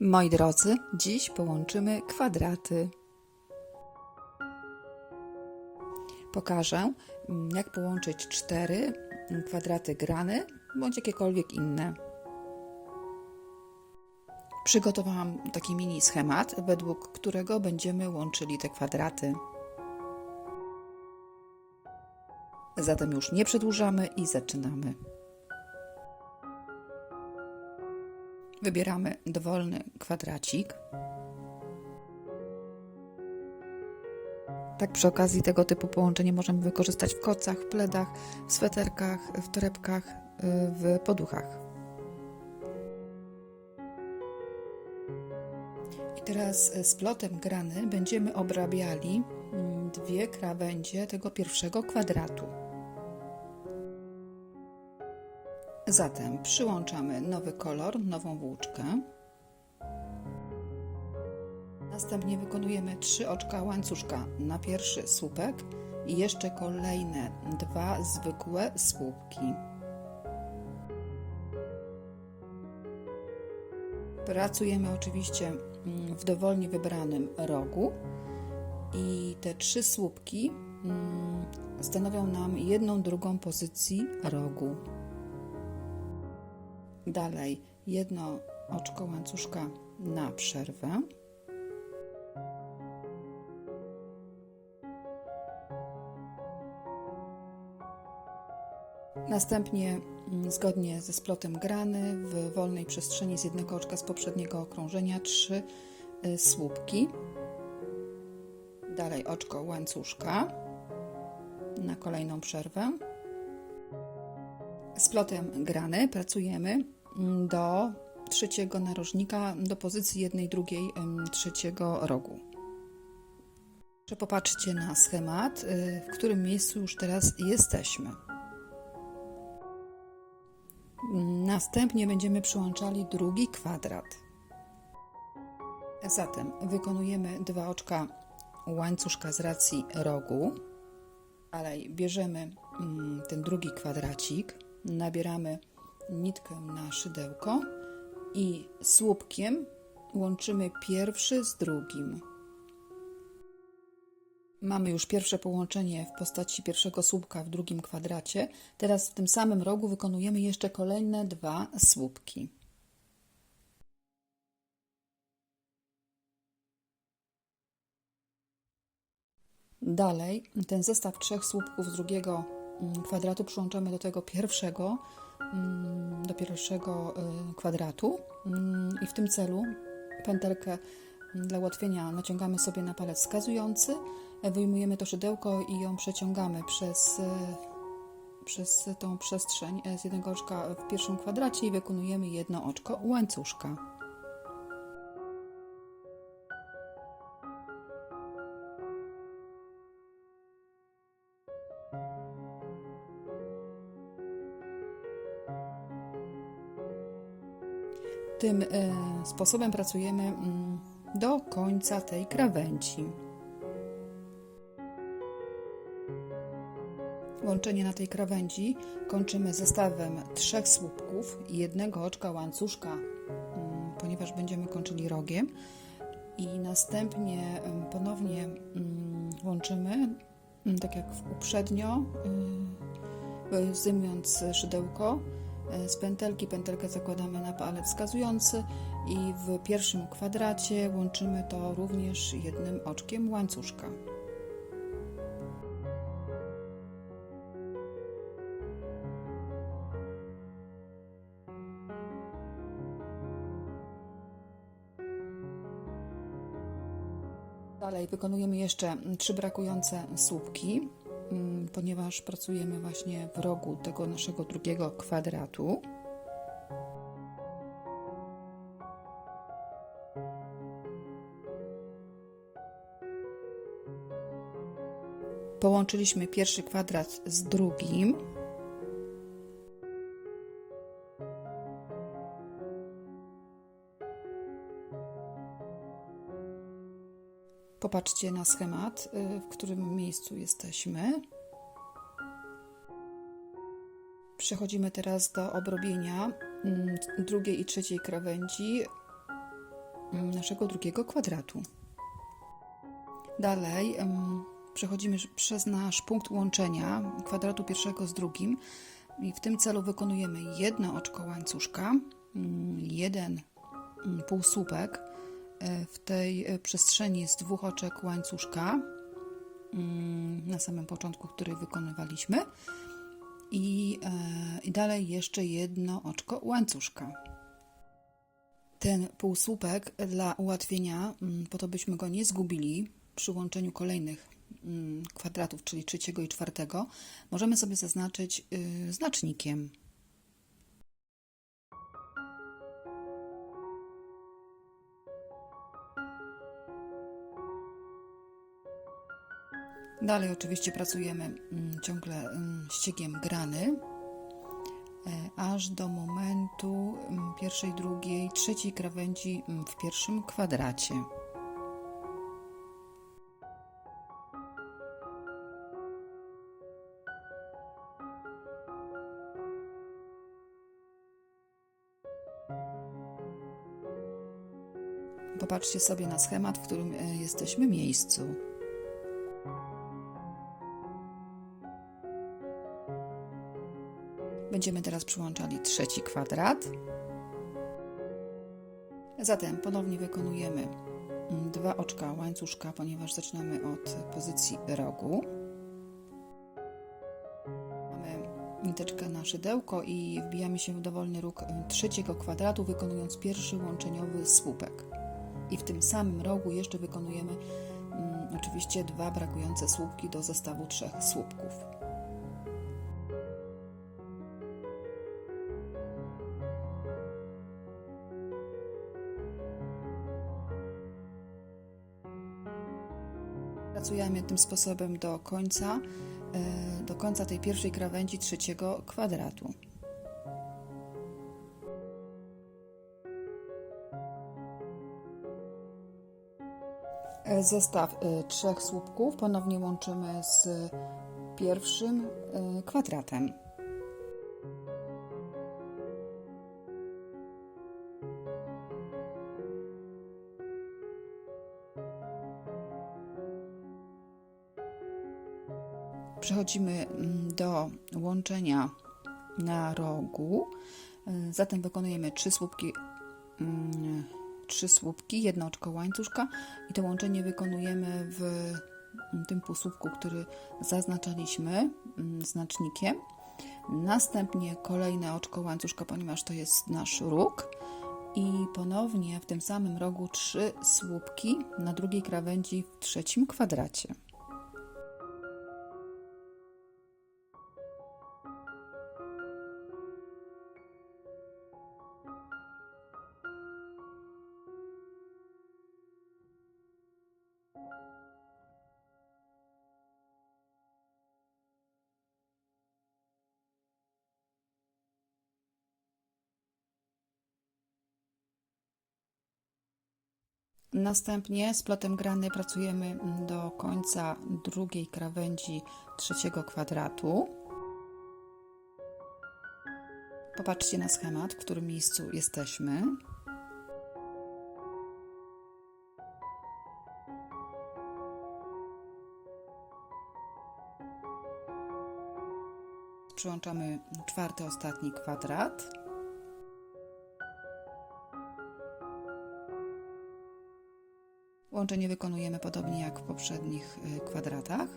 Moi drodzy, dziś połączymy kwadraty. Pokażę, jak połączyć cztery kwadraty grane bądź jakiekolwiek inne. Przygotowałam taki mini schemat, według którego będziemy łączyli te kwadraty. Zatem już nie przedłużamy i zaczynamy. Wybieramy dowolny kwadracik. Tak przy okazji tego typu połączenie możemy wykorzystać w kocach, w pledach, w sweterkach, w torebkach, w poduchach. I teraz z plotem grany będziemy obrabiali mm, dwie krawędzie tego pierwszego kwadratu. Zatem przyłączamy nowy kolor, nową włóczkę. Następnie wykonujemy trzy oczka łańcuszka na pierwszy słupek i jeszcze kolejne dwa zwykłe słupki. Pracujemy oczywiście mm, w dowolnie wybranym rogu i te trzy słupki mm, stanowią nam jedną drugą pozycji rogu. Dalej jedno oczko łańcuszka na przerwę. Następnie, mm, zgodnie ze splotem grany, w wolnej przestrzeni z jednego oczka z poprzedniego okrążenia trzy y, słupki. Dalej oczko łańcuszka na kolejną przerwę. Z grany pracujemy do trzeciego narożnika, do pozycji jednej, drugiej, trzeciego rogu. Popatrzcie na schemat, y, w którym miejscu już teraz jesteśmy. Następnie będziemy przyłączali drugi kwadrat. Zatem wykonujemy dwa oczka łańcuszka z racji rogu. Dalej bierzemy mm, ten drugi kwadracik, nabieramy nitkę na szydełko i słupkiem łączymy pierwszy z drugim. Mamy już pierwsze połączenie w postaci pierwszego słupka w drugim kwadracie. Teraz w tym samym rogu wykonujemy jeszcze kolejne dwa słupki. Dalej ten zestaw trzech słupków z drugiego mm, kwadratu przyłączamy do tego pierwszego, do pierwszego y, kwadratu mm, i w tym celu pętelkę dla ułatwienia naciągamy sobie na palec wskazujący, wyjmujemy to szydełko i ją przeciągamy przez, e, przez tą przestrzeń z jednego oczka w pierwszym kwadracie i wykonujemy jedno oczko łańcuszka. Tym e, sposobem pracujemy mm, do końca tej krawędzi. Łączenie na tej krawędzi kończymy zestawem trzech słupków i jednego oczka łańcuszka, mm, ponieważ będziemy kończyli rogiem. I następnie ponownie mm, łączymy, tak jak uprzednio, y, zdejmując szydełko z pętelki. Pętelkę zakładamy na palec wskazujący i w pierwszym kwadracie łączymy to również jednym oczkiem łańcuszka. Dalej wykonujemy jeszcze trzy brakujące słupki, ponieważ pracujemy właśnie w rogu tego naszego drugiego kwadratu. Połączyliśmy pierwszy kwadrat z drugim. Popatrzcie na schemat, y, w którym miejscu jesteśmy. Przechodzimy teraz do obrobienia mm, drugiej i trzeciej krawędzi mm, naszego drugiego kwadratu. Dalej em, przechodzimy przez nasz punkt łączenia kwadratu pierwszego z drugim i w tym celu wykonujemy jedno oczko łańcuszka, mm, jeden mm, półsłupek e, w tej e, przestrzeni z dwóch oczek łańcuszka mm, na samym początku, który wykonywaliśmy i, e, i dalej jeszcze jedno oczko łańcuszka. Ten półsłupek dla ułatwienia, mm, po to byśmy go nie zgubili przy łączeniu kolejnych mm, kwadratów, czyli trzeciego i czwartego, możemy sobie zaznaczyć y, znacznikiem. Dalej oczywiście pracujemy mm, ciągle mm, ściegiem grany, e, aż do momentu mm, pierwszej, drugiej, trzeciej krawędzi w pierwszym kwadracie. Popatrzcie sobie na schemat, w którym e, jesteśmy miejscu. Będziemy teraz przyłączali trzeci kwadrat. Zatem ponownie wykonujemy dwa oczka łańcuszka, ponieważ zaczynamy od pozycji rogu. Mamy niteczkę na szydełko i wbijamy się w dowolny róg trzeciego kwadratu, wykonując pierwszy łączeniowy słupek. I w tym samym rogu jeszcze wykonujemy mm, oczywiście dwa brakujące słupki do zestawu trzech słupków. Pracujemy tym sposobem do końca, e, do końca tej pierwszej krawędzi trzeciego kwadratu. E, Zestaw e, trzech słupków ponownie łączymy z pierwszym kwadratem. Przechodzimy mm, do łączenia na rogu. Y, Zatem wykonujemy trzy słupki, mm, trzy słupki, jedno oczko łańcuszka i to łączenie wykonujemy w mm, tym półsłupku, który zaznaczaliśmy znacznikiem. Następnie kolejne oczko łańcuszka, ponieważ to jest nasz róg. I ponownie w tym samym rogu trzy słupki na drugiej krawędzi w trzecim kwadracie. Następnie z plotem grany pracujemy do końca drugiej krawędzi trzeciego kwadratu. Popatrzcie na schemat, w którym miejscu jesteśmy. Przyłączamy czwarty, ostatni kwadrat. Łączenie wykonujemy podobnie jak w poprzednich y, kwadratach.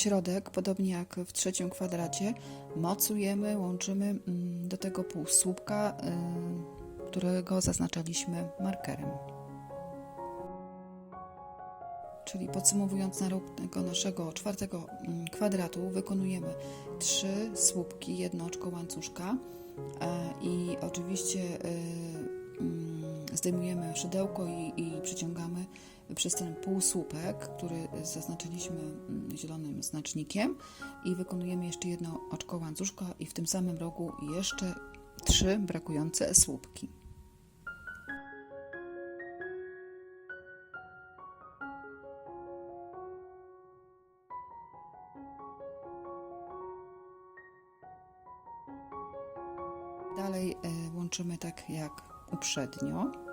Środek, podobnie jak w trzecim kwadracie, mocujemy, łączymy mm, do tego półsłupka, y, którego zaznaczaliśmy markerem. Czyli podsumowując tego naszego czwartego mm, kwadratu, wykonujemy trzy słupki, jedno oczko łańcuszka e, i oczywiście y, mm, zdejmujemy szydełko i, i przyciągamy przez ten półsłupek, który zaznaczyliśmy mm, zielonym znacznikiem i wykonujemy jeszcze jedno oczko łańcuszka i w tym samym rogu jeszcze trzy brakujące słupki. Dalej e, łączymy tak jak uprzednio.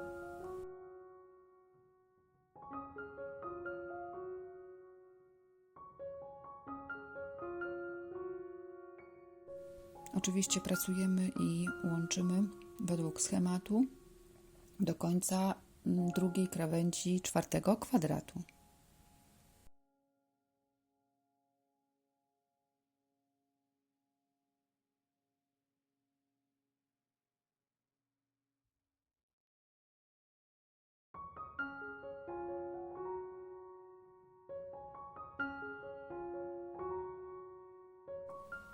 Oczywiście pracujemy i łączymy według schematu do końca drugiej krawędzi czwartego kwadratu.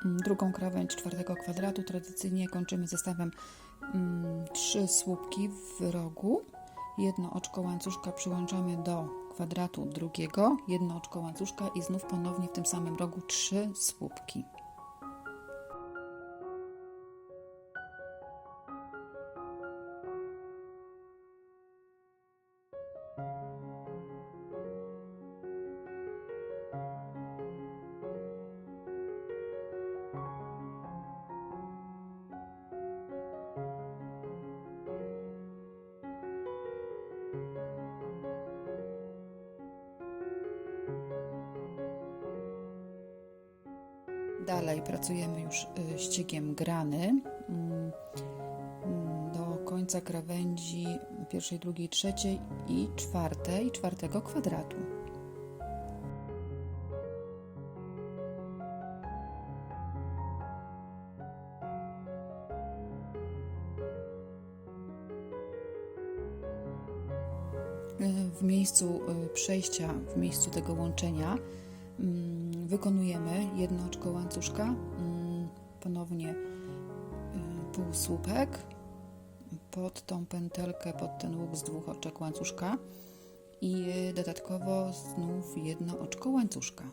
Drugą krawędź czwartego kwadratu tradycyjnie kończymy zestawem mm, trzy słupki w rogu. Jedno oczko łańcuszka przyłączamy do kwadratu drugiego, jedno oczko łańcuszka i znów ponownie w tym samym rogu trzy słupki. Dalej pracujemy już y, ściegiem grany mm, mm, do końca krawędzi pierwszej, drugiej, trzeciej i czwartej, czwartego kwadratu. Y, W miejscu y, przejścia, w miejscu tego łączenia wykonujemy jedno oczko łańcuszka, mm, ponownie y, półsłupek pod tą pętelkę, pod ten łuk z dwóch oczek łańcuszka i y, dodatkowo znów jedno oczko łańcuszka.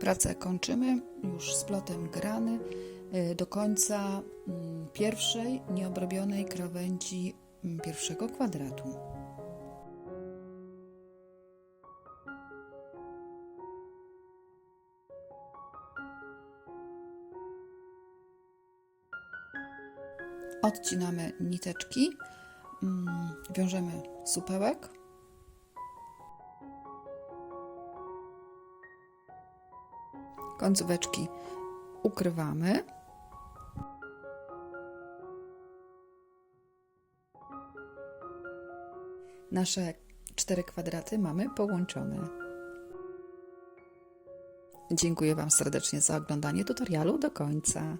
Pracę kończymy już splotem grany y, do końca mm, pierwszej nieobrobionej krawędzi mm, pierwszego kwadratu. Odcinamy niteczki, mm, wiążemy supełek. Końcóweczki ukrywamy. Nasze cztery kwadraty mamy połączone. Dziękuję Wam serdecznie za oglądanie tutorialu do końca.